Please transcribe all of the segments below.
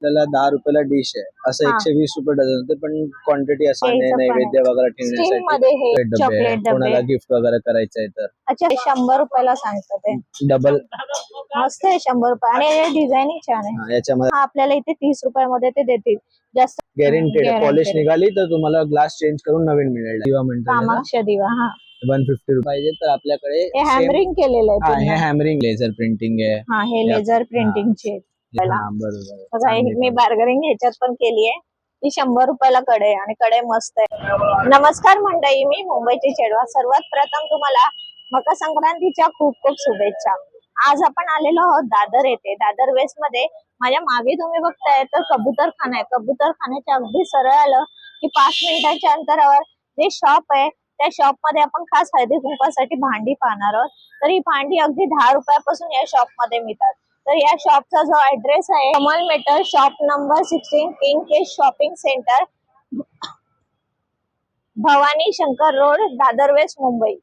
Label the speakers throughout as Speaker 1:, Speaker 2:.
Speaker 1: आपल्याला दहा रुपयाला डिश आहे. असं
Speaker 2: हा.
Speaker 1: एकशे वीस रुपये डझन होते पण क्वांटिटी असं नाही
Speaker 2: पण
Speaker 1: नैवेद्य वगैरे
Speaker 2: स्टील
Speaker 1: ठेवण्यासाठी
Speaker 2: मध्ये हे
Speaker 1: डबे आहे.
Speaker 2: चॉकलेट
Speaker 1: कोणाला गिफ्ट वगैरे करायचं आहे तर.
Speaker 2: अच्छा हे शंभर रुपयाला सांगतात ते.
Speaker 1: डबल
Speaker 2: मस्त आहे शंभर रुपये. आणि डिझाईनिंग छान आहे.
Speaker 1: याच्यामध्ये
Speaker 2: हा, आपल्याला इथे तीस रुपयामध्ये ते देतील. जास्त
Speaker 1: गॅरंटेड
Speaker 2: guaranteed.
Speaker 1: पॉलिश निघाली तर तुम्हाला ग्लास चेंज करून नवीन मिळेल. किंवा म्हणतात
Speaker 2: कामाक्ष दिवा हा.
Speaker 1: वन फिफ्टी रुपये पाहिजे तर आपल्याकडे
Speaker 2: हे
Speaker 1: same-
Speaker 2: हॅमरिंग केलेलं आहे
Speaker 1: हे
Speaker 2: पूर्ण.
Speaker 1: हॅमरिंग लेझर प्रिंटिंग आहे.
Speaker 2: हा हे लेझर प्रिंटिंगचे बघा मी बार्गनिंग ह्याच्यात पण केली आहे. ती शंभर रुपयाला कडे आहे आणि कडे मस्त आहे. नमस्कार मंडळी मी मुंबईची चेडवा. सर्वात प्रथम तुम्हाला मकर संक्रांतीच्या खूप खूप शुभेच्छा. आज आपण आलेलो आहोत दादर येथे. दादर वेस्टमध्ये माझ्या मागे तुम्ही बघताय तर कबूतर खाना आहे. कबूतर खाण्याच्या अगदी सरळ आलं की पाच मिनिटांच्या अंतरावर जे शॉप आहे त्या शॉपमध्ये आपण खास हळदी कुंकासाठी भांडी पाहणार आहोत. तर ही भांडी अगदी दहा रुपयापासून या शॉपमध्ये मिळतात. तर या शॉपचा जो ऍड्रेस आहे Kamal matter shop number sixteen King K shopping centre Bhavani Shankar road Dadar west Mumbai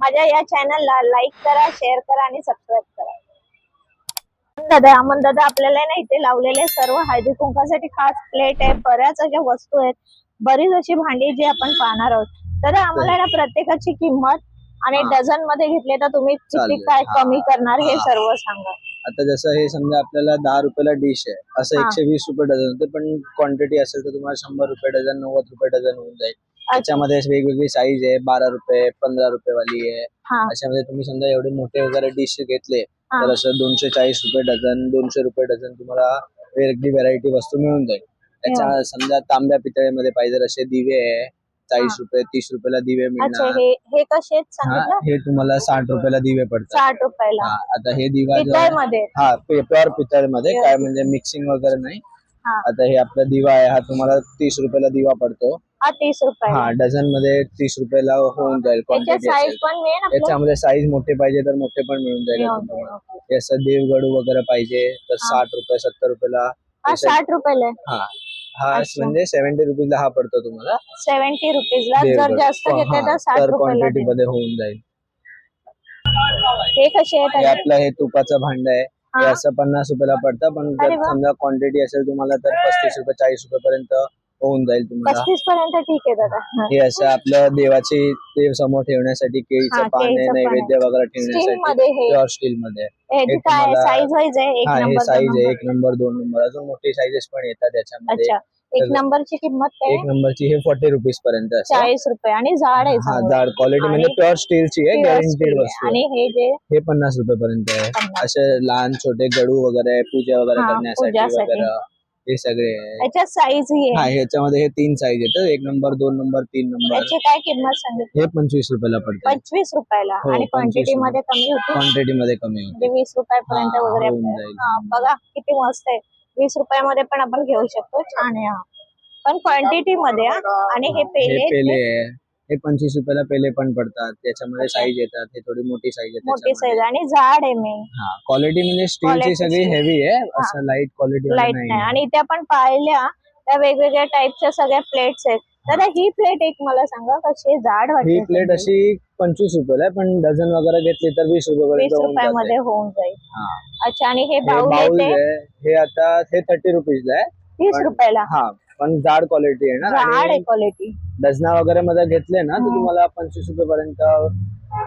Speaker 2: माझ्या या चॅनलला लाईक करा शेअर करा आणि सबस्क्राईब करा दादा अमन दादा आपल्याला ना इथे लावलेले सर्व हळदी कुंकासाठी खास प्लेट आहे बऱ्याच अशा वस्तू आहेत बरीच अशी भांडी जी आपण पाहणार आहोत तर आम्हाला ना प्रत्येकाची किंमत आणि. डझनमध्ये घेतले तर तुम्ही किती. काय. कमी करणार हा. सर्व सांगा
Speaker 1: आता जसं हे समजा आपल्याला दहा रुपयाला डिश आहे असं
Speaker 2: हा.
Speaker 1: एकशे वीस रुपये डझन होते पण क्वांटिटी असेल तर तुम्हाला शंभर रुपये डझन नव्वद रुपये डझन होऊन जाईल. त्याच्यामध्ये वेगवेगळी साईज आहे बारा रुपये पंधरा रुपये वाली आहे.
Speaker 2: हा.
Speaker 1: अशामध्ये तुम्ही समजा एवढे मोठे वगैरे डिश घेतले
Speaker 2: हा.
Speaker 1: तर असं दोनशे चाळीस रुपये डझन दोनशे रुपये डझन तुम्हाला वेगळी व्हरायटी वस्तू मिळून जाईल. त्याच्या समजा तांब्या पितळेमध्ये पाहिजे असे दिवे आहे चाळीस रुपये तीस रुपयाला दिवे
Speaker 2: अच्छा
Speaker 1: मिळणार.
Speaker 2: हे हे कसे आहेत
Speaker 1: हा,
Speaker 2: सांगितलं?
Speaker 1: हे तुम्हाला साठ रुपयाला दिवे पडतात.
Speaker 2: साठ रुपयाला.
Speaker 1: हा, आता हे दिवा जो हा प्युअर
Speaker 2: पितळमध्ये
Speaker 1: काय म्हणजे मिक्सिंग वगैरे नाही.
Speaker 2: हा.
Speaker 1: आता हे आपला दिवा आहे हा तुम्हाला तीस रुपयाला दिवा पडतो.
Speaker 2: हा तीस रुपयाला.
Speaker 1: हा डझनमध्ये तीस रुपयाला होऊन जाईल
Speaker 2: त्याच्या
Speaker 1: क्वांटिटी
Speaker 2: साईज
Speaker 1: असेल
Speaker 2: पण मिळेल आपल्याला?
Speaker 1: याच्यामध्ये साईज मोठे पाहिजे तर मोठे पण मिळून जाईल तुम्हाला. हे असं देवगडू वगैरे पाहिजे तर
Speaker 2: हा.
Speaker 1: साठ रुपये सत्तर रुपयाला
Speaker 2: हा साठ रुपयाला
Speaker 1: हा. हा
Speaker 2: अच्छा.
Speaker 1: म्हणजे सेव्हन्टी रुपीजला हा पडतो तुम्हाला
Speaker 2: सेव्हन्टी रुपीजला जर
Speaker 1: देवगड.
Speaker 2: जास्त घेतले तर साठ
Speaker 1: तर
Speaker 2: रुपयाला
Speaker 1: क्वांटिटी. मध्ये होऊन जाईल
Speaker 2: हे कसे
Speaker 1: हे आपलं हे तुपाचं भांड आहे हे
Speaker 2: हा.
Speaker 1: असं पन्नास रुपयाला पडतं पण
Speaker 2: अरे
Speaker 1: जर
Speaker 2: वा.
Speaker 1: समजा क्वांटिटी असेल तुम्हाला तर पस्तीस रुपये चाळीस रुपये पर्यंत होऊन जाईल तुम्हाला
Speaker 2: पस्तीस पर्यंत ठीक आहे दादा हा.
Speaker 1: असं आपलं देवाची देव समोर ठेवण्यासाठी
Speaker 2: हा,
Speaker 1: केळीचं पान आहे
Speaker 2: केळीचं पान
Speaker 1: नैवेद्य वगैरे
Speaker 2: स्टील
Speaker 1: ठेवण्यासाठी
Speaker 2: मध्ये हे
Speaker 1: प्युअर स्टील मध्ये
Speaker 2: ह्याची
Speaker 1: हे
Speaker 2: काय
Speaker 1: तुम्हाला-
Speaker 2: साईज वाईज आहे एक
Speaker 1: हा हे
Speaker 2: नंबर
Speaker 1: साईज
Speaker 2: दोन
Speaker 1: आहे
Speaker 2: नंबर.
Speaker 1: एक नंबर दोन नंबर अजून मोठी साईजेस पण येतात त्याच्यामध्ये
Speaker 2: अच्छा एक
Speaker 1: तर-
Speaker 2: नंबरची किंमत काय
Speaker 1: एक नंबरची हे फोर्टी रुपीज पर्यंत असते
Speaker 2: चाळीस रुपये आणि जाड आहे
Speaker 1: हा. जाड क्वालिटी म्हणजे
Speaker 2: आणि
Speaker 1: प्युअर स्टीलची आहे
Speaker 2: Pure
Speaker 1: गॅरंटेड
Speaker 2: आहे.
Speaker 1: वस्तू आहे.
Speaker 2: आणि हे जे
Speaker 1: हे पन्नास रुपये पर्यंत आहे
Speaker 2: पन्नास.
Speaker 1: असे लहान छोटे गडू वगैरे पूजा वगैरे
Speaker 2: हा,
Speaker 1: करण्यासाठी
Speaker 2: पूजासाठी.
Speaker 1: वगैरे हे सगळे आहे.
Speaker 2: ह्याच्यात साईज ही
Speaker 1: हा
Speaker 2: आहे
Speaker 1: ह्याच्यामध्ये हे तीन साईज येतात एक नंबर दोन नंबर तीन नंबर
Speaker 2: त्याची काय किंमत सांगितली?
Speaker 1: हे पंचवीस रुपयाला पडते
Speaker 2: पंचवीस रुपयाला.
Speaker 1: हो,
Speaker 2: आणि
Speaker 1: 25
Speaker 2: क्वांटिटी मध्ये कमी होती?
Speaker 1: क्वांटिटी मध्ये कमी होते.
Speaker 2: म्हणजे वीस रुपयापर्यंत
Speaker 1: हा,
Speaker 2: वगैरे
Speaker 1: होऊन
Speaker 2: आपल्याला-
Speaker 1: जाईल.
Speaker 2: हा, बघा किती मस्त आहे. वीस रुपयामध्ये पण आपण घेऊ शकतो. छान आहे हा. पण क्वांटिटी मध्ये हा. आणि हे
Speaker 1: हे
Speaker 2: पेले
Speaker 1: पेले आहे. हे पंचवीस रुपयाला पेले पण पडतात. त्याच्यामध्ये साईज येतात. हे थोडी मोठी साईज
Speaker 2: मोठी साईज
Speaker 1: त्याच्यामध्ये.
Speaker 2: आणि जाड आहे मी
Speaker 1: हा क्वालिटी म्हणजे स्टीलची
Speaker 2: Quality
Speaker 1: सगळी
Speaker 2: steel.
Speaker 1: हेवी आहे. असं लाइट क्वालिटी
Speaker 2: लाइट नाही. आणि इथे आपण पाहिल्या त्या वेगवेगळ्या टाईपच्या सगळ्या प्लेट्स आहेत. तर ही प्लेट एक मला सांगा कशी आहे? जाड
Speaker 1: ही प्लेट अशी पंचवीस रुपयाला आहे पण डझन वगैरे घेतली तर वीस
Speaker 2: वीस रुपयामध्ये होऊन जाईल.
Speaker 1: हा.
Speaker 2: अच्छा आणि हे बाउल
Speaker 1: बाउल
Speaker 2: येते?
Speaker 1: आहे हे आता हे थर्टी रुपीजला आहे.
Speaker 2: तीस
Speaker 1: पण-
Speaker 2: रुपयाला?
Speaker 1: हा. पण जाड क्वालिटी आहे ना?
Speaker 2: आहे क्वालिटी
Speaker 1: डझना वगैरे मध्ये घेतले ना तर
Speaker 2: हम्म.
Speaker 1: तुम्हाला पंचवीस रुपये पर्यंत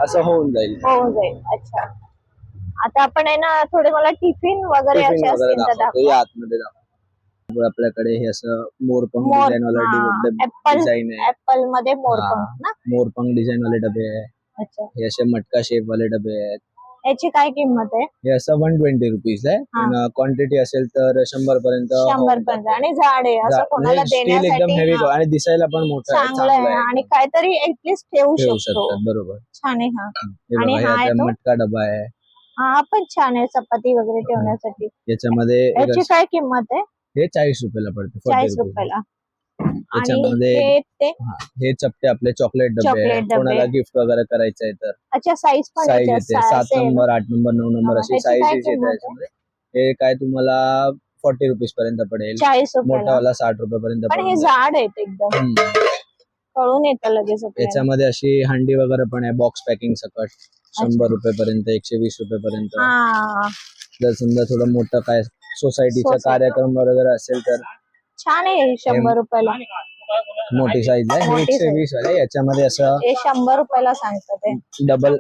Speaker 1: असं होऊन जाईल.
Speaker 2: होऊन जाईल. अच्छा. आता आपण आहे ना थोडे मला टिफिन वगैरे
Speaker 1: टिफिन
Speaker 2: असे
Speaker 1: वगैरे
Speaker 2: असतील तर
Speaker 1: दाखवतो.
Speaker 2: दाखवा.
Speaker 1: या आतमध्ये दाखवतो. आपल्याकडे हे असं मोरपंख
Speaker 2: मोर
Speaker 1: डिझाईन वाले डिझाईन आहे. ऍपलमध्ये.
Speaker 2: मोरपंख ना?
Speaker 1: मोरपंख डिझाईन वाले डबे आहे.
Speaker 2: अच्छा.
Speaker 1: हे असे मटका शेप वाले डबे आहेत.
Speaker 2: याची काय किंमत आहे?
Speaker 1: हे असं वन ट्वेंटी रुपीज आहे क्वांटिटी असेल तर शंभर पर्यंत
Speaker 2: शंभर पर्यंत. आणि झाड आहे असं कोणाला
Speaker 1: स्टील म्हणजे एकदम
Speaker 2: देण्यासाठी
Speaker 1: हेवी
Speaker 2: हा,
Speaker 1: आणि दिसायला पण मोठं आहे
Speaker 2: चांगलं आहे. आणि काहीतरी ऍटलीस्ट ठेवू
Speaker 1: ठेवू
Speaker 2: शकतो.
Speaker 1: शकतात बरोबर.
Speaker 2: छान आहे हा.
Speaker 1: हे
Speaker 2: आणि
Speaker 1: बघा हे
Speaker 2: आहे
Speaker 1: आता
Speaker 2: तो?
Speaker 1: मटका डबा आहे.
Speaker 2: हा पण छान आहे चपाती वगैरे ठेवण्यासाठी.
Speaker 1: याच्यामध्ये एक
Speaker 2: याची
Speaker 1: असं-
Speaker 2: काय किंमत आहे?
Speaker 1: हे चाळीस रुपयाला पडते 40
Speaker 2: चाळीस
Speaker 1: रुपये
Speaker 2: रुपयाला. आणि
Speaker 1: त्याच्यामध्ये-
Speaker 2: हे ते
Speaker 1: हा, हे चपटे आपले चॉकलेट डबे आहे.
Speaker 2: Chocolate डबे.
Speaker 1: कोणाला गिफ्ट वगैरे करायचं आहे तर.
Speaker 2: अच्छा साईज पण
Speaker 1: साईज
Speaker 2: याच्यात
Speaker 1: येते.
Speaker 2: सा-
Speaker 1: सात
Speaker 2: same.
Speaker 1: नंबर आठ नंबर नऊ नंबर
Speaker 2: हा,
Speaker 1: अशी
Speaker 2: काय
Speaker 1: साईज येते
Speaker 2: किंमत आहे?
Speaker 1: याच्यामध्ये हे काय तुम्हाला फोर्टी रुपीज पर्यंत पडेल.
Speaker 2: चाळीस रुपयाला.
Speaker 1: मोठावाला साठ रुपये पर्यंत
Speaker 2: पण हे
Speaker 1: पडेल
Speaker 2: झाड आहेत एकदम. कळून येतं लगेच आपल्याला.
Speaker 1: याच्यामध्ये अशी हंडी वगैरे पण आहे बॉक्स पॅकिंग सकट. शंभर रुपये पर्यंत एकशे वीस रुपये पर्यंत.
Speaker 2: हा.
Speaker 1: जर समजा थोडं मोठं काय सोसायटीचा
Speaker 2: Society.
Speaker 1: कार्यक्रम वगैरे असेल तर.
Speaker 2: छान आहे हे शंभर रुपयाला.
Speaker 1: मोठी साईज आहे. हे
Speaker 2: मोठी
Speaker 1: एकशे
Speaker 2: size.
Speaker 1: वीस आहे. याच्यामध्ये असं
Speaker 2: हे शंभर रुपयाला सांगतात ते
Speaker 1: डबल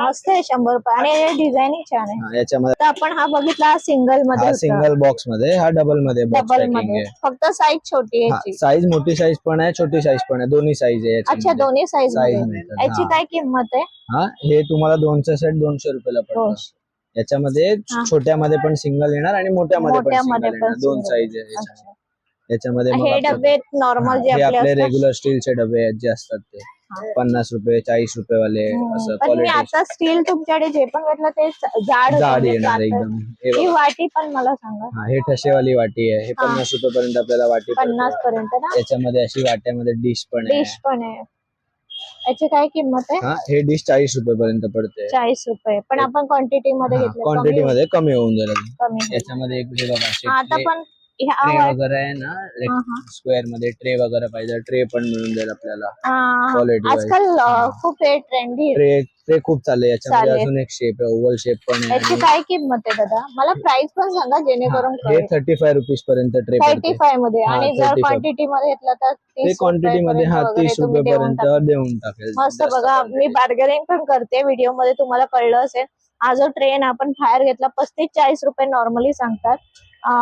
Speaker 2: मस्त आहे शंभर रुपये. आणि हे डिझाईनिंग छान आहे.
Speaker 1: याच्यामध्ये
Speaker 2: आता आपण हा बघितला सिंगलमध्ये
Speaker 1: हा. सिंगल बॉक्समध्ये. हा डबलमध्ये बॉक्स
Speaker 2: डबल पॅकिंगमध्ये.
Speaker 1: आहे.
Speaker 2: फक्त साईज छोटी आहे याची.
Speaker 1: साईज मोठी साईज पण आहे छोटी साईज पण आहे. दोन्ही साईज आहे
Speaker 2: अच्छा
Speaker 1: याच्यामध्ये
Speaker 2: दोन्ही साईज
Speaker 1: Size
Speaker 2: मध्ये.
Speaker 1: मिळतात,
Speaker 2: याची
Speaker 1: हा.
Speaker 2: काय किंमत आहे?
Speaker 1: हा हे तुम्हाला दोनचा सेट दोनशे रुपयाला पडतो.
Speaker 2: दोनशे.
Speaker 1: याच्यामध्ये
Speaker 2: हा.
Speaker 1: छोट्यामध्ये पण सिंगल येणार आणि मोठ्यामध्ये पण
Speaker 2: मोठ्यामध्ये
Speaker 1: सिंगल
Speaker 2: पण
Speaker 1: येणार दोन
Speaker 2: single.
Speaker 1: साईज आहे याच्यामध्ये.
Speaker 2: अच्छा.
Speaker 1: याच्यामध्ये
Speaker 2: हे डबे नॉर्मल
Speaker 1: हा,
Speaker 2: जे
Speaker 1: हे
Speaker 2: आपले
Speaker 1: रेग्युलर स्टीलचे डबे आहेत जे असतात ते.
Speaker 2: हा.
Speaker 1: पन्नास रुपये चाळीस रुपये वाले
Speaker 2: हम्म.
Speaker 1: असं
Speaker 2: पण मी
Speaker 1: क्वालिटी
Speaker 2: आता स्टील तुमच्याकडे जे पण भेटलं ते जाड
Speaker 1: जाड
Speaker 2: म्हणजे
Speaker 1: येणार. एकदम. हे
Speaker 2: ही. वाटी पण मला सांगा.
Speaker 1: हा हे ठसेवाली वाटी आहे. हे
Speaker 2: हा.
Speaker 1: पन्नास रुपये पर्यंत आपल्याला वाटी
Speaker 2: पन्नास. पर्यंत ना?
Speaker 1: याच्यामध्ये अशी वाट्यामध्ये डिश पण आहे.
Speaker 2: डिश पण आहे. याची काय किंमत आहे?
Speaker 1: हा हे डिश चाळीस रुपये पर्यंत पडते.
Speaker 2: चाळीस रुपये. पण आपण क्वांटिटी मध्ये
Speaker 1: क्वांटिटी मध्ये कमी होऊन जाईल. याच्यामध्ये एक हे बघा
Speaker 2: हा, आता पण
Speaker 1: ट्रे वगैरे आहे ना. स्क्वेअरमध्ये ट्रे वगैरे पाहिजे ट्रे पण मिळून जाईल आपल्याला. wise.
Speaker 2: आजकाल खूप हे ट्रेंडी
Speaker 1: ट्रे ट्रे खूप चालले याच्यामध्ये. अजून एक शेप आहे ओव्हल शेप पण आहे
Speaker 2: याची काय किंमत आहे दादा? मला प्राइस पण सांगा जेणेकरून
Speaker 1: हा, थर्टी फाय रुपीज पर्यंत ट्रे
Speaker 2: थर्टी फायमध्ये.
Speaker 1: हा,
Speaker 2: आणि जर
Speaker 1: 35.
Speaker 2: क्वांटिटी मध्ये घेतलं तर
Speaker 1: ते
Speaker 2: 30
Speaker 1: क्वांटिटी मध्ये हा
Speaker 2: रुपयापर्यंत
Speaker 1: तीस
Speaker 2: वगैरे तुम्ही
Speaker 1: रुपये
Speaker 2: देऊन
Speaker 1: पर्यंत देऊन टाकेल.
Speaker 2: मस्त
Speaker 1: जास्त
Speaker 2: बघा. मी बार्गेनिंग पण करते व्हिडिओमध्ये तुम्हाला कळलं असेल. हा जो ट्रेन आपण बाहेर घेतला पस्तीस चाळीस रुपये नॉर्मली सांगतात.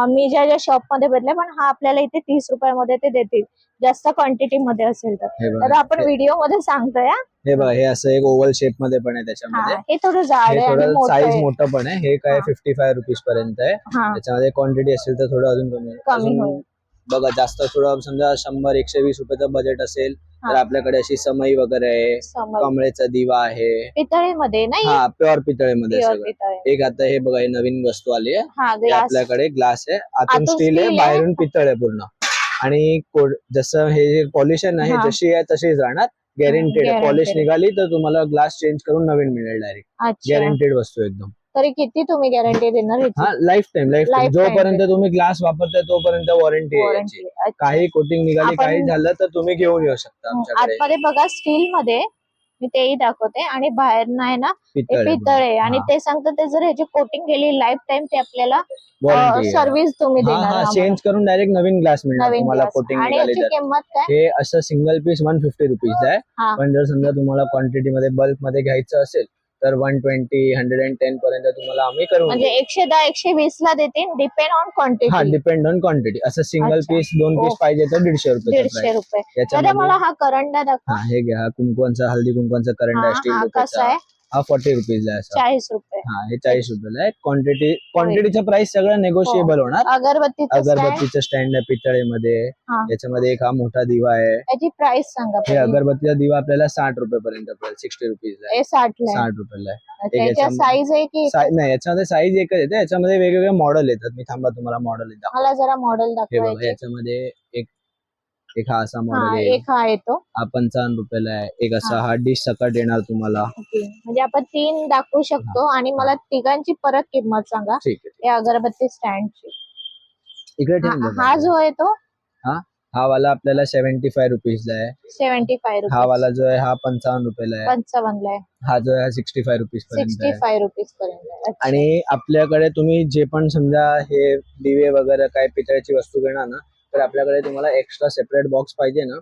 Speaker 2: मी ज्या ज्या शॉपमध्ये भेटले पण हा आपल्याला इथे तीस रुपयामध्ये ते देतील. जास्त क्वांटिटी मध्ये असेल तर. आपण व्हिडिओमध्ये सांगतोय हा.
Speaker 1: हे बघा हे असं एक ओव्हल शेपमध्ये पण आहे त्याच्यामध्ये.
Speaker 2: हे थोडं जाड आहे
Speaker 1: साईज मोठं पण आहे. हे काय. फिफ्टी फाय रुपीज पर्यंत आहे. त्याच्यामध्ये क्वांटिटी असेल तर थोडं अजून कमी.
Speaker 2: कमी होईल.
Speaker 1: बघा जास्त थोडं समजा शंभर एकशे वीस रुपयाचं बजेट असेल. तर. आपल्याकडे अशी समई वगैरे आहे
Speaker 2: समज
Speaker 1: कमळेचा दिवा आहे.
Speaker 2: पितळेमध्ये नाही?
Speaker 1: हा प्युअर पितळेमध्ये सगळं.
Speaker 2: पितळे.
Speaker 1: एक आता हे बघा हे नवीन वस्तू आली आहे.
Speaker 2: हा
Speaker 1: हे
Speaker 2: ग्लास.
Speaker 1: आपल्याकडे ग्लास आहे. आतून
Speaker 2: आतून
Speaker 1: स्टील आहे
Speaker 2: steel आहे.
Speaker 1: बाहेरून पितळ आहे पूर्ण. आणि जसं हे जे पॉलिशन आहे
Speaker 2: हा.
Speaker 1: जशी आहे तशीच राहणार गॅरंटेड
Speaker 2: guaranteed.
Speaker 1: पॉलिश निघाली तर तुम्हाला ग्लास चेंज करून नवीन मिळेल डायरेक्ट
Speaker 2: अच्छा.
Speaker 1: गॅरंटेड वस्तू एकदम.
Speaker 2: तरी किती तुम्ही गॅरंटी देणार?
Speaker 1: हा lifetime lifetime
Speaker 2: Lifetime.
Speaker 1: जोपर्यंत तुम्ही ग्लास वापरताय तोपर्यंत वॉरंटी आहे याची.
Speaker 2: Warranty. अच्छा.
Speaker 1: काही कोटिंग निघाली
Speaker 2: आपण-
Speaker 1: काही झालं तर तुम्ही घेऊन येऊ शकता आमच्याकडे
Speaker 2: आतमध्ये बघा स्टील मध्ये मी तेही दाखवते आणि बाहेर नाही ना हे
Speaker 1: पितळ आहे
Speaker 2: पितळ आहे आणि. ते सांगतात ते जर ह्याची कोटिंग केली लाईफ टाइम ते आपल्याला
Speaker 1: आहे.
Speaker 2: सर्व्हिस तुम्ही
Speaker 1: हा
Speaker 2: देणार
Speaker 1: हा
Speaker 2: आम्हाला.
Speaker 1: चेंज करून डायरेक्ट नवीन ग्लास मिळणार
Speaker 2: नवीन
Speaker 1: तुम्हाला
Speaker 2: glass.
Speaker 1: कोटिंग
Speaker 2: आणि
Speaker 1: निघाली
Speaker 2: याची
Speaker 1: तर
Speaker 2: किंमत काय
Speaker 1: हे असं single piece one fifty rupees आहे
Speaker 2: हा.
Speaker 1: पण जर समजा तुम्हाला क्वांटिटी मध्ये बल्कमध्ये घ्यायचं असेल तर one twenty hundred and ten पर्यंत तुम्हाला आम्ही करून
Speaker 2: म्हणजे एकशे दहा एकशे वीस ला देतील डिपेंड ऑन
Speaker 1: हा
Speaker 2: क्वांटिटी
Speaker 1: डिपेंड ऑन क्वांटिटी असं सिंगल
Speaker 2: अच्छा.
Speaker 1: पीस दोन पीस. पाहिजे तर दीडशे रुपये
Speaker 2: दीडशे रुपये. दादा मला हा करंडा दाखवा.
Speaker 1: हा हे घ्या. हा कुंकवांचा हल्दी कुंकवांचा करंट
Speaker 2: हा
Speaker 1: स्टील
Speaker 2: कसा
Speaker 1: रुपयाचा
Speaker 2: आहे?
Speaker 1: हा फोर्टी रुपीज आहे
Speaker 2: चाळीस रुपये.
Speaker 1: हा हे चाळीस रुपयाला आहे. क्वांटिटी क्वांटिटीचं प्राइस सगळं नेगोशिएबल होणार.
Speaker 2: अगरबत्तीचं stand,
Speaker 1: अगरबत्तीचं स्टँड आहे पितळेमध्ये.
Speaker 2: हा.
Speaker 1: याच्यामध्ये एक हा मोठा दिवा आहे.
Speaker 2: याची प्राइस सांगा
Speaker 1: हे
Speaker 2: पहिली.
Speaker 1: अगरबत्तीचा दिवा आपल्याला साठ रुपये पर्यंत सिक्स्टी रुपीज आहे
Speaker 2: हे साठ
Speaker 1: रुपयाला आहे.
Speaker 2: अच्छा,
Speaker 1: एक
Speaker 2: याच्या
Speaker 1: याच्या-
Speaker 2: साईज आहे की
Speaker 1: साई- नाही याच्यामध्ये साईज एकच येते याच्यामध्ये वेगवेगळे मॉडेल येतात. मी थांबा तुम्हाला मॉडेल दाखव
Speaker 2: मला जरा मॉडेल
Speaker 1: हे बघा
Speaker 2: दाखवायचे.
Speaker 1: याच्यामध्ये एक एक हा असा
Speaker 2: हा
Speaker 1: मॉडेल आहे.
Speaker 2: एक हा येतो.
Speaker 1: हा पंचावन्न रुपयाला आहे. एक असा
Speaker 2: हा.
Speaker 1: डिश सकट येणार तुम्हाला.
Speaker 2: ओके. म्हणजे आपण तीन दाखवू शकतो आणि मला तिघांची परत किंमत सांगा.
Speaker 1: ठीक आहे
Speaker 2: या अगरबत्ती स्टँडची
Speaker 1: इकडे
Speaker 2: हा जो आहे तो?
Speaker 1: हा? वाला आपल्याला सेव्हन्टी फाय रुपीजला आहे.
Speaker 2: सेव्हन्टी फाय
Speaker 1: हा
Speaker 2: रुपीज.
Speaker 1: वाला जो आहे हा पंचावन्न रुपयाला आहे.
Speaker 2: पंचावन्न ला आहे.
Speaker 1: हा जो आहे सिक्स्टी फाय रुपीज पर्यंत
Speaker 2: सिक्स्टी
Speaker 1: आहे.
Speaker 2: फाय रुपीज पर्यंत आहे. अच्छा.
Speaker 1: आणि आपल्याकडे तुम्ही जे पण समजा हे दिवे वगैरे काय पितळेची वस्तू घेणार ना तर आपल्याकडे तुम्हाला एक्स्ट्रा सेपरेट बॉक्स पाहिजे ना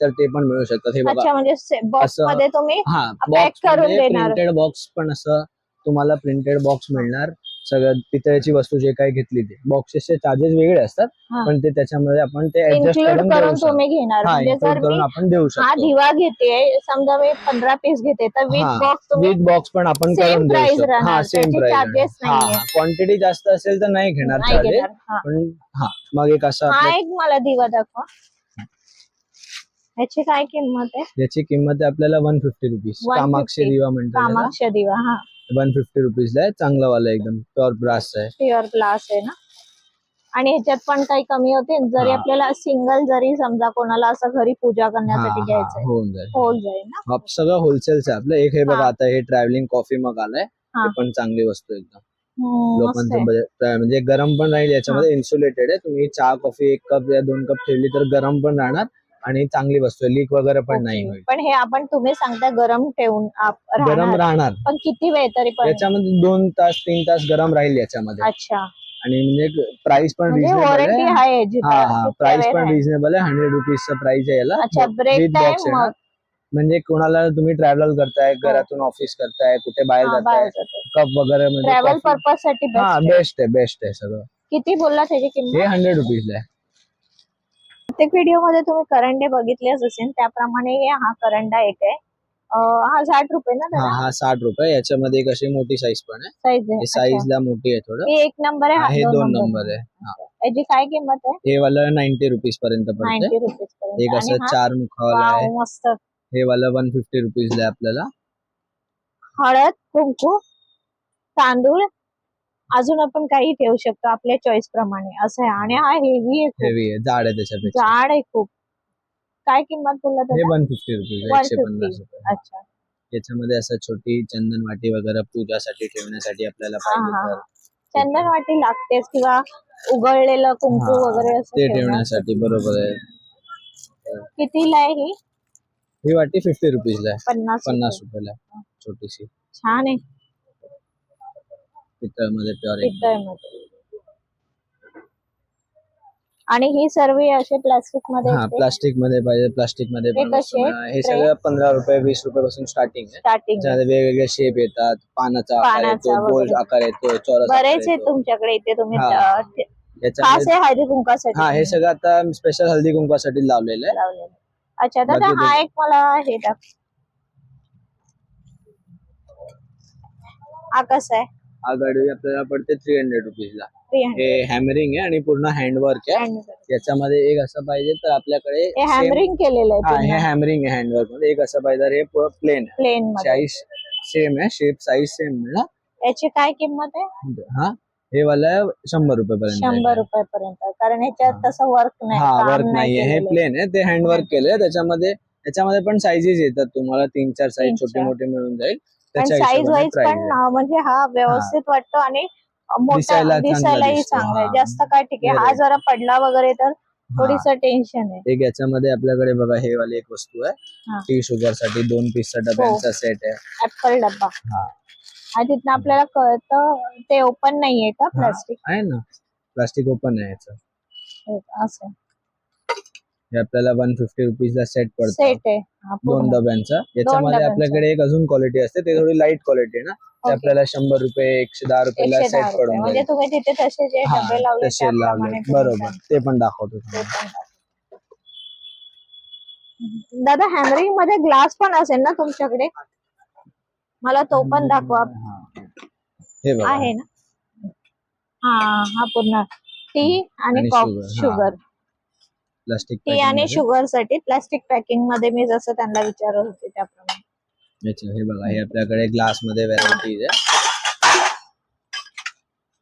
Speaker 1: तर ते पण मिळू शकतात. हे बघा.
Speaker 2: अच्छा म्हणजे बॉक्स
Speaker 1: असं-
Speaker 2: मध्ये तुम्ही
Speaker 1: हा बॉक्स
Speaker 2: करून देणार.
Speaker 1: प्रिंटेड बॉक्स पण असं तुम्हाला प्रिंटेड बॉक्स मिळणार. सगळं पितळेची वस्तू जे काही घेतली ते. बॉक्सेसचे चार्जेस वेगळे असतात
Speaker 2: हा.
Speaker 1: पण ते त्याच्यामध्ये आपण ते ऍडजस्ट
Speaker 2: इन्क्लूड
Speaker 1: करून
Speaker 2: करून
Speaker 1: देऊ शकतो.
Speaker 2: तुम्ही घेणार.
Speaker 1: हा
Speaker 2: म्हणजे
Speaker 1: include
Speaker 2: जर
Speaker 1: करून
Speaker 2: मी
Speaker 1: आपण देऊ
Speaker 2: हा
Speaker 1: शकतो.
Speaker 2: दिवा घेते समजा मी पंधरा पीस घेते तर विथ बॉक्स तुम्ही
Speaker 1: विथ बॉक्स पण आपण
Speaker 2: Same
Speaker 1: करून देऊ
Speaker 2: price
Speaker 1: शकतो.
Speaker 2: राहणार,
Speaker 1: हा सेम
Speaker 2: त्याचे charges नाहीये.
Speaker 1: प्राइस क्वांटिटी जास्त असेल तर नाही घेणार
Speaker 2: नाही
Speaker 1: चार्जेस
Speaker 2: घेणार हा.
Speaker 1: पण हा मग एक असं
Speaker 2: हा
Speaker 1: आपलं
Speaker 2: एक मला दिवा दाखवा. ह्याची काय किंमत आहे?
Speaker 1: याची किंमत आहे आपल्याला वन फिफ्टी रुपीज
Speaker 2: 150
Speaker 1: कामाक्षी दिवा म्हणतात
Speaker 2: कामाक्ष दिवा हा.
Speaker 1: वन फिफ्टी रुपीजला आहे. चांगला वाला एकदम. प्युअर ब्रास आहे.
Speaker 2: प्युअर ग्लास आहे ना? आणि ह्याच्यात पण काही कमी होते. जरी
Speaker 1: हा.
Speaker 2: आपल्याला सिंगल जरी समजा कोणाला असं घरी पूजा करण्यासाठी
Speaker 1: हा,
Speaker 2: घ्यायचंय
Speaker 1: होऊन जाईल.
Speaker 2: होल जाईल ना?
Speaker 1: हा, सगळं होलसेलचं आहे आपलं. एक हे बघा
Speaker 2: हा.
Speaker 1: आता हे ट्रॅव्हलिंग कॉफी मग आलाय.
Speaker 2: हा.
Speaker 1: ते पण चांगली वस्तू आहे एकदम.
Speaker 2: हम्म, मस्त
Speaker 1: लोकांचं
Speaker 2: आहे.
Speaker 1: बजेट म्हणजे गरम पण राहील याच्यामध्ये इन्सुलेटेड आहे. तुम्ही चहा कॉफी एक कप या दोन कप ठेवली तर गरम पण राहणार. आणि चांगली वस्तू आहे. लीक वगैरे पण नाही. होईल.
Speaker 2: पण हे आपण तुम्ही सांगता गरम ठेवून आप-
Speaker 1: गरम
Speaker 2: राहणार.
Speaker 1: राहणार
Speaker 2: पण किती वेळ तरी पण.
Speaker 1: याच्यामध्ये दोन तास तीन तास गरम राहील याच्यामध्ये.
Speaker 2: अच्छा.
Speaker 1: आणि म्हणजे प्राइस पण
Speaker 2: म्हणजे
Speaker 1: रिझनेबल
Speaker 2: वॉरंटी
Speaker 1: आहे हा. हा. प्राइस
Speaker 2: वेळ
Speaker 1: पण
Speaker 2: आहे.
Speaker 1: रिझनेबल आहे. हंड्रेड रुपीजचा प्राइस आहे याला.
Speaker 2: अच्छा ब्रेक टाइम
Speaker 1: ना.
Speaker 2: मग.
Speaker 1: म्हणजे कोणाला तुम्ही ट्रॅव्हल करताय घरातून ऑफिस करताय कुठे बाहेर
Speaker 2: हा,
Speaker 1: जाताय कप वगैरे म्हणजे
Speaker 2: ट्रॅव्हल
Speaker 1: coffee-
Speaker 2: पर्पजसाठी
Speaker 1: हा
Speaker 2: आहे.
Speaker 1: बेस्ट आहे बेस्ट आहे सगळं.
Speaker 2: किती बोलला त्याची किंमत?
Speaker 1: हे हंड्रेड रुपीज आहे.
Speaker 2: प्रत्येक व्हिडिओमध्ये तुम्ही करंडे बघितलेच असेल त्याप्रमाणे हे हा करंडा एक आहे. हा साठ रुपये ना
Speaker 1: हा हा साठ रुपये. याच्यामध्ये कशी मोठी साईज पण आहे.
Speaker 2: साईज.
Speaker 1: ला मोठी आहे थोडं.
Speaker 2: एक नंबर आहे
Speaker 1: हा,
Speaker 2: दोन नंबर
Speaker 1: आहे.
Speaker 2: याची काय किंमत आहे?
Speaker 1: हे वाला नाईन्टी रुपीज पर्यंत पडते एक असं चार मुखावाला आहे.
Speaker 2: मस्त.
Speaker 1: हे वाला वन फिफ्टी रुपीज आहे आपल्याला.
Speaker 2: हळद कुंकू तांदूळ अजून आपण काही ठेवू शकतो आपल्या चॉईस प्रमाणे. असं आहे. आणि हा हेवी आहे खूप.
Speaker 1: हेवी आहे. जाड आहे त्याच्यापेक्षा.
Speaker 2: जाड आहे खूप. काय किंमत बोलला
Speaker 1: हे
Speaker 2: त्याला
Speaker 1: वन फिफ्टी रुपीज एकशे पन्नास रुपये.
Speaker 2: अच्छा.
Speaker 1: याच्यामध्ये असं छोटी चंदन वाटी वगैरे पूजासाठी ठेवण्यासाठी आपल्याला
Speaker 2: हा
Speaker 1: पाहिजे
Speaker 2: हा. चंदन वाटी लागतेच किंवा उगळलेलं कुंकू
Speaker 1: हा,
Speaker 2: वगैरे असं
Speaker 1: ते
Speaker 2: ठेवण्यासाठी.
Speaker 1: बरोबर आहे.
Speaker 2: कितीला आहे ही?
Speaker 1: ही वाटी फिफ्टी रुपीजला आहे.
Speaker 2: पन्नास
Speaker 1: पन्नास
Speaker 2: रुपये.
Speaker 1: रुपयाला आहे. छोटीशी.
Speaker 2: छान आहे.
Speaker 1: पितळमध्ये प्युअर
Speaker 2: पितळमध्ये. आणि ही सर्व असे प्लास्टिकमध्ये
Speaker 1: हा प्लास्टिकमध्ये पाहिजे प्लास्टिकमध्ये
Speaker 2: हे कसे.
Speaker 1: हे? सगळं पंधरा रुपये वीस रुपये पासून स्टार्टिंग आहे.
Speaker 2: स्टार्टिंग
Speaker 1: वेगवेगळे शेप येतात. पानाचा आकार
Speaker 2: पानाचा
Speaker 1: येतो गोल
Speaker 2: वगैरे.
Speaker 1: आकार येतो चौरस आकार
Speaker 2: बरेच आहे
Speaker 1: येतो.
Speaker 2: तुमच्याकडे इथे तुम्ही
Speaker 1: हा.
Speaker 2: अं, ठे-
Speaker 1: याच्यामध्ये
Speaker 2: खास आहे हळदी कुंकासाठी
Speaker 1: हा हे सगळं आता स्पेशल हल्दी कुंकवासाठी लावलेलं आहे.
Speaker 2: लावलेलं अच्छा दादा
Speaker 1: बाकी
Speaker 2: हा एक मला हे टाक हा कसा आहे?
Speaker 1: हा गाडी आपल्याला पडते थ्री हंड्रेड रुपीजला हे हॅमरिंग आहे आणि पूर्ण हँडवर्क आहे. याच्यामध्ये एक असं पाहिजे तर आपल्याकडे
Speaker 2: हॅमरिंग केलेलं आहे
Speaker 1: हे हॅमरिंग आहे हँडवर्कमध्ये. एक असं पाहिजे हे प्लेन
Speaker 2: प्लेन
Speaker 1: साईज सेम आहे. शेप साईज सेम ना?
Speaker 2: याची काय किंमत आहे?
Speaker 1: हा? हे वाला शंभर रुपये पर्यंत
Speaker 2: शंभर रुपये पर्यंत कारण ह्याच्यात
Speaker 1: हा.
Speaker 2: तसं वर्क नाही.
Speaker 1: हा वर्क नाहीये. हे. प्लेन आहे. ते हँडवर्क केलंय. त्याच्यामध्ये त्याच्यामध्ये पण साईजेस येतात तुम्हाला. तीन चार साईज छोटे. मोठे मिळून जाईल.
Speaker 2: साईज वाईज पण म्हणजे हा व्यवस्थित वाटतो आणि मोठा दिसायलाही चांगला आहे.
Speaker 1: हा.
Speaker 2: जास्त काय ठीक आहे. हा. जरा पडला वगैरे तर
Speaker 1: हा.
Speaker 2: थोडीस टेन्शन आहे.
Speaker 1: एक याच्यामध्ये आपल्याकडे बघा हे वाली एक वस्तू
Speaker 2: हा.
Speaker 1: आहे टी शुगरसाठी दोन पीसचा डब्यांचा सेट आहे.
Speaker 2: ऍपल डब्बा.
Speaker 1: हा.
Speaker 2: आणि तिथनं आपल्याला कळतं ते ओपन नाहीये का प्लास्टिक
Speaker 1: आहे ना. प्लास्टिक ओपन आहे याचं.
Speaker 2: असं.
Speaker 1: हे आपल्याला वन फिफ्टी रुपीजला सेट पडतं
Speaker 2: सेट आहे हा,
Speaker 1: दोन
Speaker 2: पूर्ण.
Speaker 1: डब्यांचा याच्यामध्ये
Speaker 2: डब्यांचा.
Speaker 1: आपल्याकडे एक अजून क्वालिटी असते ते थोडी लाइट क्वालिटी आहे ना ते
Speaker 2: Okay.
Speaker 1: आपल्याला शंभर रुपये एकशे दहा रुपयाला
Speaker 2: एकशे दहा
Speaker 1: सेट
Speaker 2: रुपये.
Speaker 1: पडून
Speaker 2: म्हणजे
Speaker 1: जाईल
Speaker 2: तुम्ही तिथे तसे जे
Speaker 1: हा,
Speaker 2: डबे लावले
Speaker 1: तसे
Speaker 2: त्याप्रमाणे
Speaker 1: लावले
Speaker 2: तुम्ही
Speaker 1: बरोबर. ते पण दाखवतो
Speaker 2: ते
Speaker 1: तुम्हाला.
Speaker 2: पण टाका. दादा हॅमरिंगमध्ये ग्लास पण असेल ना तुमच्याकडे मला तो पण दाखवा
Speaker 1: हा. हे बघा
Speaker 2: आहे ना हा हा पूर्ण टी आणि
Speaker 1: आणि
Speaker 2: कॉफ
Speaker 1: sugar, हा.
Speaker 2: शुगर
Speaker 1: प्लास्टिक
Speaker 2: टी आणि शुगरसाठी प्लास्टिक पॅकिंगमध्ये मी जसं त्यांना विचारत होते त्याप्रमाणे.
Speaker 1: हे बघा हे आपल्याकडे ग्लासमध्ये व्हरायटीज आहे.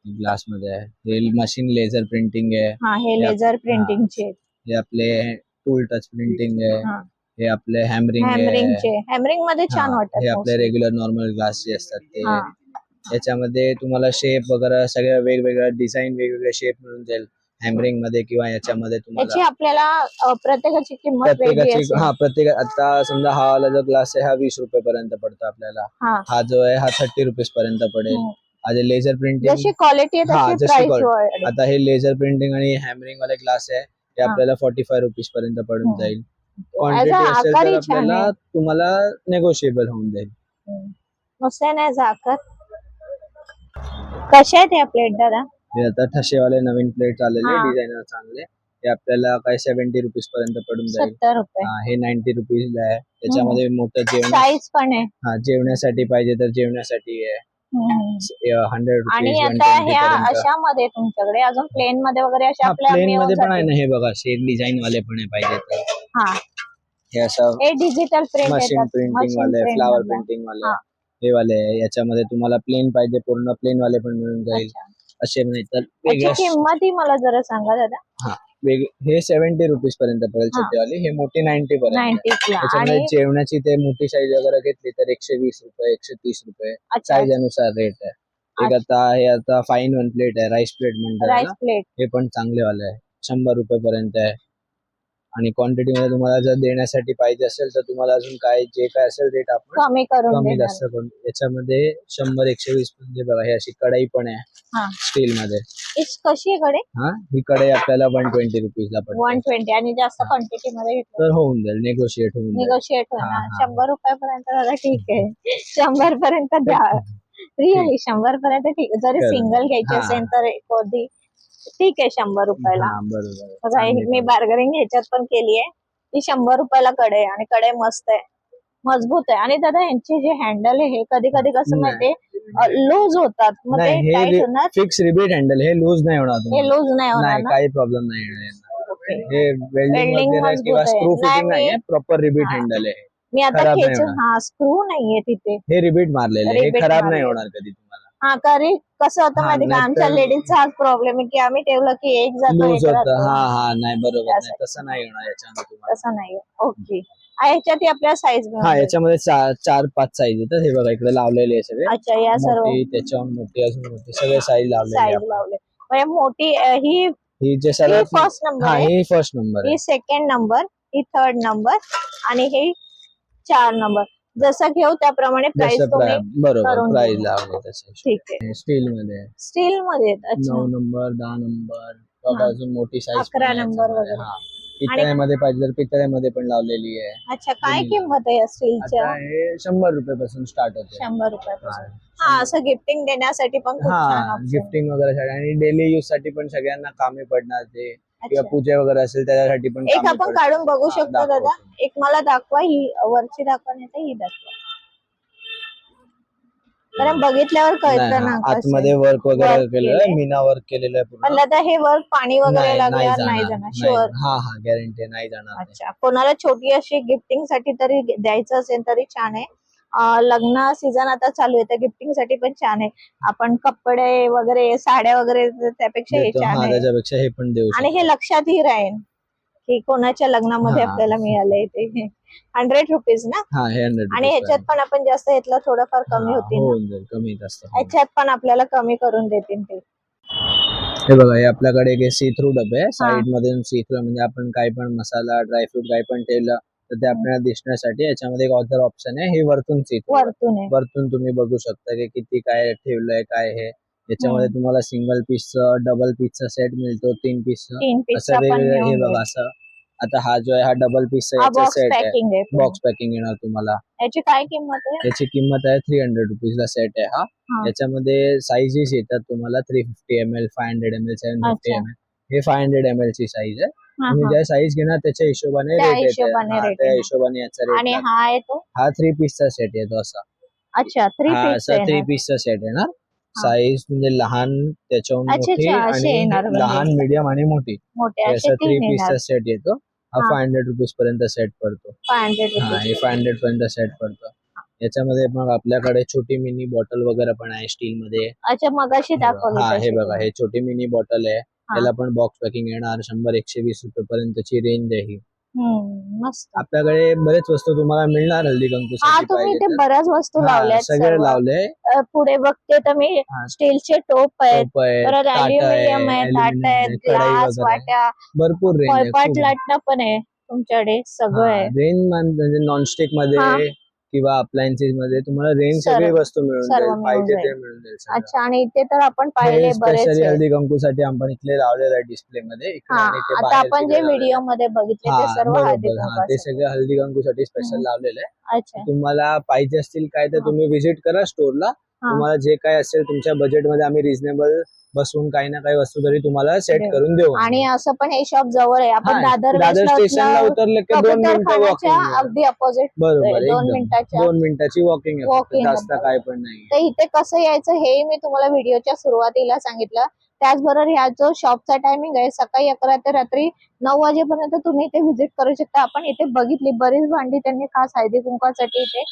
Speaker 1: ग्लासमध्ये आहे. हे मशीन लेझर प्रिंटिंग आहे.
Speaker 2: हा हे लेझर प्रिंटिंगचे
Speaker 1: हे. आपले टूल टच प्रिंटिंग आहे.
Speaker 2: हा.
Speaker 1: हे आपले हॅमरिंग आहे.
Speaker 2: हॅमरिंगचे हॅमरिंगमध्ये छान
Speaker 1: हा,
Speaker 2: वाटतात
Speaker 1: हे आपले. रेग्युलर नॉर्मल ग्लास जे असतात ते. याच्यामध्ये तुम्हाला शेप वगैरे सगळ्या वेगवेगळ्या डिझाईन वेगवेगळे शेप मिळून जाईल. हॅमरिंगमध्ये किंवा याच्यामध्ये
Speaker 2: याची
Speaker 1: तुम्हाला
Speaker 2: आपल्याला अ, प्रत्येकाची किंमत वेगळी
Speaker 1: प्रत्येकाची
Speaker 2: असेल.
Speaker 1: हा प्रत्येक आता समजा हा वाला जो ग्लास आहे हा वीस रुपये पर्यंत पडतो आपल्याला.
Speaker 2: हा.
Speaker 1: हा जो आहे हा थर्टी रुपीज पर्यंत पडेल
Speaker 2: हम्म.
Speaker 1: हा जे लेझर
Speaker 2: जशी
Speaker 1: प्रिंटिंग
Speaker 2: क्वालिटी आहे
Speaker 1: हा,
Speaker 2: तशी
Speaker 1: जशी
Speaker 2: प्राइस
Speaker 1: quality. आता हे लेझर प्रिंटिंग आणि हॅमरिंग वाले ग्लास आहे ते
Speaker 2: हा.
Speaker 1: आपल्याला फोर्टी फाय रुपीज पर्यंत पडून
Speaker 2: हम्म.
Speaker 1: जाईल क्वांटिटी असेल
Speaker 2: आकारही
Speaker 1: तर
Speaker 2: छान
Speaker 1: आपल्याला तुम्हाला नेगोशिएबल होऊन जाईल.
Speaker 2: मस्त आहे ना कसे आहेत दादा?
Speaker 1: हे आता ठसेवाले नवीन प्लेट आलेले
Speaker 2: हा.
Speaker 1: डिझायनर चांगले ते आपल्याला काय सेव्हन्टी रुपीज पर्यंत पडून जाईल
Speaker 2: सत्तर रुपये
Speaker 1: हा, हे नाईन्टी रुपीज आहे त्याच्यामध्ये मोठं जेवण
Speaker 2: साईज पण आहे
Speaker 1: हा जेवण्यासाठी पाहिजे तर जेवण्यासाठी आहे. हंड्रेड
Speaker 2: आणि
Speaker 1: रुपीज
Speaker 2: आता ह्या
Speaker 1: पर्यंत
Speaker 2: अशामध्ये तुमच्याकडे अजून प्लेन मध्ये वगैरे अशा
Speaker 1: हा
Speaker 2: आपल्या
Speaker 1: प्लेन मध्ये पण आहे. ना हे बघा शेड डिझाईन वाले पण आहे पाहिजे तर
Speaker 2: हा
Speaker 1: हे असं
Speaker 2: हे डिजिटल प्रिंट
Speaker 1: मशीन
Speaker 2: येतात
Speaker 1: प्रिंटिंग
Speaker 2: मशीन
Speaker 1: वाले
Speaker 2: प्रिंट
Speaker 1: फ्लावर
Speaker 2: मधलं.
Speaker 1: प्रिंटिंग वाले
Speaker 2: हा.
Speaker 1: हे वाले आहे. याच्यामध्ये तुम्हाला प्लेन पाहिजे पूर्ण प्लेन वाले पण मिळून जाईल
Speaker 2: अच्छा.
Speaker 1: असे नाही तर
Speaker 2: याची
Speaker 1: वेगळ्या
Speaker 2: किंमत ही मला जरा सांगा दादा.
Speaker 1: हा वेग हे सेव्हन्टी रुपीज पर्यंत पडेल
Speaker 2: हा.
Speaker 1: छोटे वाले हे मोठी नाईन्टी पर्यंत.
Speaker 2: नाईन्टी ला
Speaker 1: त्याच्यामध्ये
Speaker 2: आणि
Speaker 1: जेवणाची ते मोठी साईज वगैरे घेतली तर एकशे वीस रुपये एकशे तीस रुपये.
Speaker 2: अच्छा.
Speaker 1: साईज अनुसार रेट आहे. एक आता हे आता फाईन वन प्लेट आहे राईस प्लेट म्हणतात
Speaker 2: राईस
Speaker 1: ना
Speaker 2: प्लेट
Speaker 1: हे पण चांगले वाले आहे. शंभर रुपये पर्यंत आहे. आणि क्वांटिटी मध्ये तुम्हाला जर देण्यासाठी पाहिजे असेल तर तुम्हाला अजून काय जे काय असेल रेट आपण
Speaker 2: कमी करून
Speaker 1: कमी
Speaker 2: देणार.
Speaker 1: जास्त करून. याच्यामध्ये शंभर एकशे वीस म्हणजे बघा हे अशी कढाई पण आहे.
Speaker 2: हा.
Speaker 1: स्टील मध्ये.
Speaker 2: कशी आहे कडे
Speaker 1: हा ही कडे आपल्याला वन ट्वेंटी रुपीजला पडते.
Speaker 2: वन ट्वेंटी आणि जास्त क्वांटिटी मध्ये घेतलं.
Speaker 1: तर होऊन जाईल नेगोशिएट होऊन जाईल.
Speaker 2: निगोशिएट
Speaker 1: हा,
Speaker 2: होणार.
Speaker 1: हा.
Speaker 2: शंभर रुपयापर्यंत दादा ठीक आहे. शंभर पर्यंत द्या रिअली शंभर पर्यंत ठीक आहे. जरी. सिंगल घ्यायची
Speaker 1: हा.
Speaker 2: असेल तर एखादी ठीक आहे शंभर रुपयाला
Speaker 1: हा, बरोबर
Speaker 2: बघा हे
Speaker 1: चांगली
Speaker 2: मी. बार्गेनिंग ह्याच्यात पण केली आहे ती शंभर रुपयाला कडे आहे आणि कडे मस्त आहे मजबूत आहे आणि दादा यांचे जे हँडल आहे हे कधी कधी कसं
Speaker 1: नाही.
Speaker 2: माहितीये लूज होतात मग
Speaker 1: नाही
Speaker 2: ते
Speaker 1: हे
Speaker 2: टाईट
Speaker 1: रि-
Speaker 2: होणार
Speaker 1: फिक्स रिबीट हँडल हे लूज नाही होणार
Speaker 2: हे
Speaker 1: तुम्हाला.
Speaker 2: लूज नाही होणार
Speaker 1: नाही
Speaker 2: ना
Speaker 1: काही प्रॉब्लेम नाही येणार यांना. हे वेल्डिंग
Speaker 2: Welding
Speaker 1: वगैरे
Speaker 2: मजबूत
Speaker 1: किंवा
Speaker 2: आहे.
Speaker 1: स्क्रू
Speaker 2: नाही,
Speaker 1: फिटिंग नाही
Speaker 2: मी-
Speaker 1: प्रॉपर रिबीट
Speaker 2: हा.
Speaker 1: हँडल आहे
Speaker 2: मी आता
Speaker 1: खराब नाही
Speaker 2: खेचून
Speaker 1: होणार.
Speaker 2: हा स्क्रू नाहीये तिथे
Speaker 1: हे रिबीट मारलेले. हे खराब नाही
Speaker 2: मारलेलं.
Speaker 1: होणार कधी तुम्हाला
Speaker 2: हा कारण कसं होतं
Speaker 1: हा,
Speaker 2: माहिती का? आमच्या लेडीजचा हाच प्रॉब्लेम आहे की आम्ही ठेवलं की एक जातो
Speaker 1: लूज
Speaker 2: एक
Speaker 1: होत.
Speaker 2: राहतो.
Speaker 1: हा हा नाही बरोबर नाही. तसं नाही होणार याच्यामध्ये तुम्हाला.
Speaker 2: तसं नाही ओके ह्याच्यात आपल्या साईज
Speaker 1: हा याच्यामध्ये चा- चार पाच साईज येतात. हे बघा इकडे लावलेले आहे सगळे.
Speaker 2: अच्छा या सर्व.
Speaker 1: मोठी त्याच्याहून मोठी अजून मोठी. सगळे साईज लावलेले आहे
Speaker 2: साईज लावले म्हणजे मोठी अं, ही
Speaker 1: ही जे
Speaker 2: ही
Speaker 1: सर्वात
Speaker 2: फर्स्ट नंबर
Speaker 1: हा
Speaker 2: आहे.
Speaker 1: ही फर्स्ट नंबर आहे.
Speaker 2: ही सेकंड नंबर ही थर्ड नंबर आणि हे चार नंबर जसं घेऊ त्याप्रमाणे प्राइस
Speaker 1: जसं
Speaker 2: तुम्ही
Speaker 1: प्रा- बरोबर
Speaker 2: करून
Speaker 1: प्राइस
Speaker 2: देऊ.
Speaker 1: लावले तसे
Speaker 2: ठीक आहे
Speaker 1: स्टील मध्ये
Speaker 2: स्टील मध्ये आहेत. अच्छा
Speaker 1: नऊ नंबर दहा नंबर बघा
Speaker 2: हा.
Speaker 1: अजून मोठी साईज
Speaker 2: अकरा number वगैरे.
Speaker 1: पितळेमध्ये पाहिजे तर पितळेमध्ये पण लावलेली आहे
Speaker 2: अच्छा काय
Speaker 1: दोन्ही.
Speaker 2: किंमत आहे या स्टीलच्या
Speaker 1: आता हे शंभर रुपये पासून स्टार्ट होते
Speaker 2: शंभर रुपयापासून हा असं गिफ्टिंग देण्यासाठी पण खूप
Speaker 1: हा. गिफ्टिंग वगैरे साठी आणि डेली यूजसाठी पण सगळ्यांना कामी पडणार ते किंवा. पूजा वगैरे असेल त्याच्यासाठी पण
Speaker 2: एक
Speaker 1: कामी
Speaker 2: आपण. काढून बघू
Speaker 1: हा,
Speaker 2: शकतो
Speaker 1: दाखवतो.
Speaker 2: दादा एक मला दाखवा ही वरची दाखवा नाही तर ही दाखवा कारण बघितल्यावर
Speaker 1: नाही,
Speaker 2: कळतं ना कसं
Speaker 1: आतमध्ये. वर्क वगैरे
Speaker 2: Work
Speaker 1: केलेलं
Speaker 2: केलंय.
Speaker 1: मीना वर्क केलेलं आहे
Speaker 2: पण
Speaker 1: पूर्ण
Speaker 2: दादा हे वर्क पाणी वगैरे
Speaker 1: नाही
Speaker 2: लागल्यावर नाही
Speaker 1: जाणार,
Speaker 2: जाणार
Speaker 1: नाही.
Speaker 2: शुअर
Speaker 1: हा हा गॅरंटी नाही जाणार ते.
Speaker 2: अच्छा कोणाला छोटी अशी गिफ्टिंगसाठी तरी द्यायचं असेल तरी छान आहे लग्न सीझन आता चालू आहे तर गिफ्टिंगसाठी पण छान आहे आपण कपडे वगैरे साड्या वगैरे त्यापेक्षा हे. छान आहे
Speaker 1: त्याच्यापेक्षा हे पण देऊ
Speaker 2: आणि हे लक्षातही राहील की कोणाच्या लग्नामध्ये. आपल्याला मिळालंय ते हंड्रेड रुपीज ना.
Speaker 1: हा हे
Speaker 2: आणि ह्याच्यात पण आपण जास्त घेतलं थोडंफार कमी होतील
Speaker 1: कमी
Speaker 2: ह्याच्यात पण आपल्याला कमी करून देतील ते.
Speaker 1: हे बघा हे आपल्याकडे एक सी थ्रू डबे आहे साईडमध्ये सी थ्रू म्हणजे आपण काही पण मसाला ड्रायफ्रूट काही पण ठेवलं तर ते आपल्याला दिसण्यासाठी याच्यामध्ये एक ऑदर ऑप्शन आहे. हे वरतून सी थ्रू
Speaker 2: वरतून आहे.
Speaker 1: वरतून तुम्ही बघू शकता की किती काय ठेवलंय काय हे. याच्यामध्ये तुम्हाला सिंगल पीसचं डबल पीसचा सेट मिळतो तीन पीसचं
Speaker 2: पीसचा
Speaker 1: असं वेगवेगळं हे बघा. असं. आता हा जो आहे हा डबल
Speaker 2: बॉक्स
Speaker 1: सेट आहे. बॉक्स पॅकिंग येणार तुम्हाला.
Speaker 2: याची काय किंमत आहे?
Speaker 1: याची किंमत आहे थ्री हंड्रेड रुपीजला सेट आहे हा. याच्यामध्ये साईजेस येतात तुम्हाला three fifty M L five hundred M L seven fifty. M L हे फाय हंड्रेड एम एल ची साईज आहे. तुम्ही. ज्या साईज घेणार त्याच्या हिशोबाने
Speaker 2: त्या
Speaker 1: रेट येते.
Speaker 2: हिशोबाने
Speaker 1: हा,
Speaker 2: rate
Speaker 1: त्या
Speaker 2: येणार.
Speaker 1: हिशोबाने याचा
Speaker 2: आणि
Speaker 1: रेट
Speaker 2: हा आहे तो?
Speaker 1: हा थ्री पीसचा सेट येतो असा.
Speaker 2: अच्छा थ्री
Speaker 1: हा
Speaker 2: पीस
Speaker 1: असा थ्री पीसचा सेट येणार. साईज म्हणजे लहान त्याच्याहून
Speaker 2: अच्छा,
Speaker 1: मोठी
Speaker 2: अच्छा, असे येणार
Speaker 1: आणि
Speaker 2: म्हणजे.
Speaker 1: लहान मीडियम आणि मोठी.
Speaker 2: मोठे
Speaker 1: हे
Speaker 2: असे
Speaker 1: असं थ्री
Speaker 2: तीन
Speaker 1: पीसचा सेट येतो. हा
Speaker 2: हा.
Speaker 1: फाय हंड्रेड रुपीज पर्यंत सेट पडतो.
Speaker 2: फाय हंड्रेड
Speaker 1: हा हे
Speaker 2: रुपीज
Speaker 1: फाय हंड्रेड पर्यंत सेट पडतो. याच्यामध्ये मग आपल्याकडे छोटी मिनी बॉटल वगैरे पण आहे स्टील मध्ये.
Speaker 2: अच्छा मग अशी
Speaker 1: हे.
Speaker 2: दाखवली
Speaker 1: हा हे
Speaker 2: तशी.
Speaker 1: बघा हे छोटी मिनी बॉटल आहे. त्याला पण बॉक्स पॅकिंग येणार शंभर एकशे वीस रुपये पर्यंतची रेंज आहे ही
Speaker 2: हम्म, मस्त
Speaker 1: आपल्याकडे बरेच वस्तू तुम्हाला मिळणार हल्दी
Speaker 2: हा
Speaker 1: कंकूसाठी
Speaker 2: तुम्ही
Speaker 1: तर.
Speaker 2: बऱ्याच वस्तू लावल्यात
Speaker 1: सगळे
Speaker 2: सर्व.
Speaker 1: लावले
Speaker 2: अ, पुढे बघते तर मी
Speaker 1: हा.
Speaker 2: स्टीलचे टोप आहेत परत अल्युमिनियम आहे ताट आहेत ग्लास. वाट्या
Speaker 1: भरपूर रेंज
Speaker 2: पळपाट. लाटणं पण आहे तुमच्याकडे सगळं आहे
Speaker 1: रेंज म्हणजे नॉनस्टिक
Speaker 2: हा.
Speaker 1: मध्ये किंवा अप्लायन्सेस मध्ये तुम्हाला रेंज
Speaker 2: सर्व-
Speaker 1: सगळी वस्तू मिळून
Speaker 2: सर्व
Speaker 1: जाईल
Speaker 2: मिळून
Speaker 1: पाहिजे ते
Speaker 2: जाईल.
Speaker 1: मिळून जाईल सगळं.
Speaker 2: अच्छा आणि इथे तर आपण पाहिले बरेच
Speaker 1: स्पेशली. हल्दी कंकूसाठी आपण इथले लावलेलं आहे डिस्प्ले मध्ये इकडे
Speaker 2: हा
Speaker 1: आणि
Speaker 2: आता
Speaker 1: बाहेर
Speaker 2: आपण
Speaker 1: तिकडे
Speaker 2: जे
Speaker 1: लावलेलं.
Speaker 2: व्हिडिओमध्ये बघितले ते
Speaker 1: हा,
Speaker 2: सर्व
Speaker 1: बरोबर.
Speaker 2: हळदी
Speaker 1: हा, ते
Speaker 2: कुंकवाचे.
Speaker 1: सगळे हल्दी कंकूसाठी स्पेशल
Speaker 2: हम्म.
Speaker 1: लावलेलं आहे
Speaker 2: अच्छा
Speaker 1: तुम्हाला पाहिजे असतील काय तर
Speaker 2: हा.
Speaker 1: तुम्ही व्हिजिट करा स्टोरला
Speaker 2: हा.
Speaker 1: तुम्हाला जे काय असेल तुमच्या बजेटमध्ये आम्ही रिझनेबल बसून काही ना काही वस्तू तरी तुम्हाला सेट. करून देऊ.
Speaker 2: आणि असं पण हे शॉप जवळ आहे. आपण दादर
Speaker 1: दादर स्टेशनला उतरले की दोन मिनिटं
Speaker 2: अगदी अपोजिट
Speaker 1: बरोबर
Speaker 2: दोन मिनिटाच्या
Speaker 1: दोन मिनिटाची वॉकिंग जास्त. काय पण नाही
Speaker 2: तर इथे कसं यायचं हे मी तुम्हाला व्हिडिओच्या सुरुवातीला सांगितलं. त्याचबरोबर ह्या जो शॉपचा टायमिंग आहे सकाळी अकरा ते रात्री नऊ वाजेपर्यंत तुम्ही इथे व्हिजिट करू शकता. आपण इथे बघितली बरीच भांडी त्यांनी खास हळदी कुंकासाठी इथे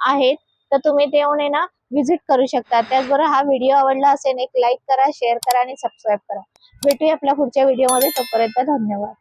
Speaker 2: आहेत. तर तुम्ही ते येऊन ना व्हिजिट करू शकता. त्याचबरोबर हा व्हिडिओ आवडला असेल एक लाईक करा शेअर करा आणि सबस्क्राईब करा. भेटूया आपल्या पुढच्या व्हिडिओमध्ये. तोपर्यंत धन्यवाद.